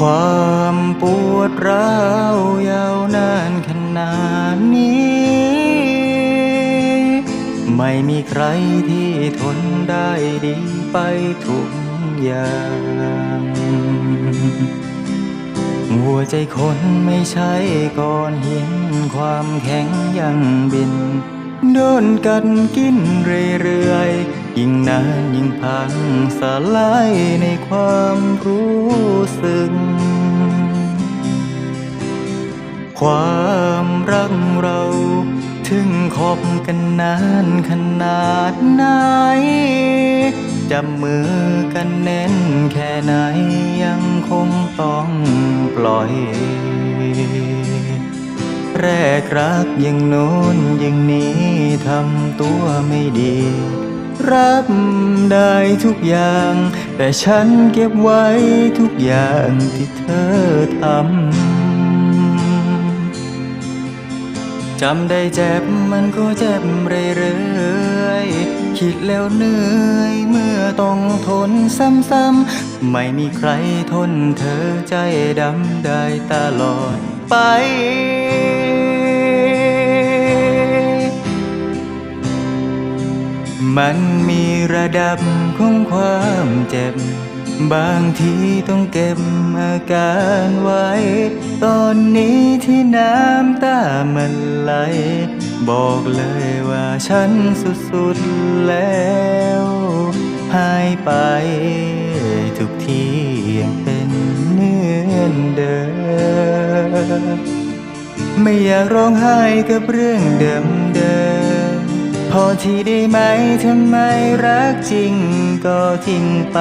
ความปวดร้าวยาวนานขนาดนี้ ไม่มีใครที่ทนได้ดีไปทุกอย่าง หัวใจคนไม่ใช่ก้อนหิน ความแข็งยังบิน โดนกันกินเรื่อยๆ ยิ่งนานยิ่งพังสลายในความรู้สึก ความรักเรา ถึงคบกันนานขนาดไหนจับมือกันแน่นแค่ไหนยังคงต้องปล่อยแรกรักยังโน้นยังนี้ทำตัวไม่ดี รับได้ทุกอย่าง แต่ฉันเก็บไว้ทุกอย่างที่เธอทำจำได้เจ็บมันก็เจ็บเรื่อยๆคิดแล้วเหนื่อยเมื่อต้องทนซ้ำๆไม่มีใครทนเธอใจดำได้ตลอดไป มันมีระดับของความเจ็บ บางทีต้องเก็บอาการไว้ ตอนนี้ที่น้ำตามันไหล บอกเลยว่าฉันสุดๆแล้วหายไปทุกทียังเป็นเหมือนเดิมไม่อยากร้องไห้กับเรื่องเดิมเดิม พอที่ได้ไหมทำไมรักจริงก็ทิ้งไป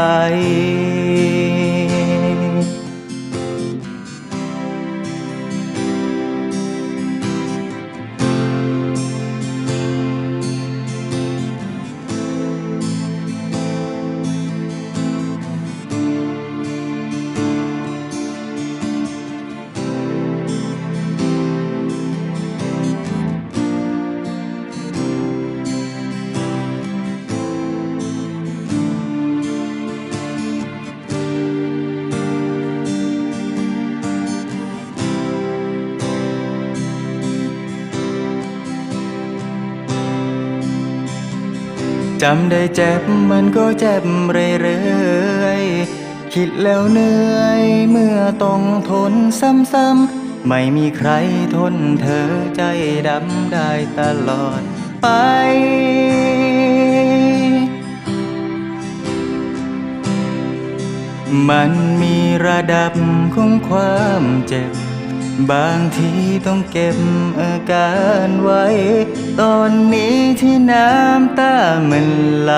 จำได้เจ็บมันก็เจ็บเรื่อยๆ คิดแล้วเหนื่อยเมื่อต้องทนซ้ำๆ ไม่มีใครทนเธอใจดำได้ตลอดไป มันมีระดับของความเจ็บ บางทีต้องเก็บอาการไว้ ตอนนี้ที่น้ำตามันไหล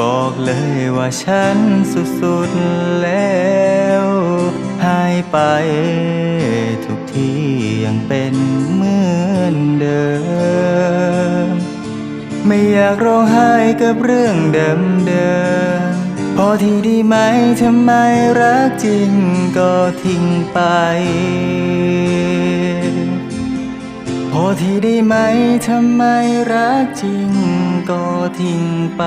บอกเลยว่าฉันสุดๆแล้วหายไป ทุกทียังเป็นเหมือนเดิม ไม่อยากร้องไห้กับเรื่องเดิมเดิม พอที่ดีไหมทำไมรักจริงก็ทิ้งไป พอที่ได้ไหมทำไมรักจริงก็ทิ้งไป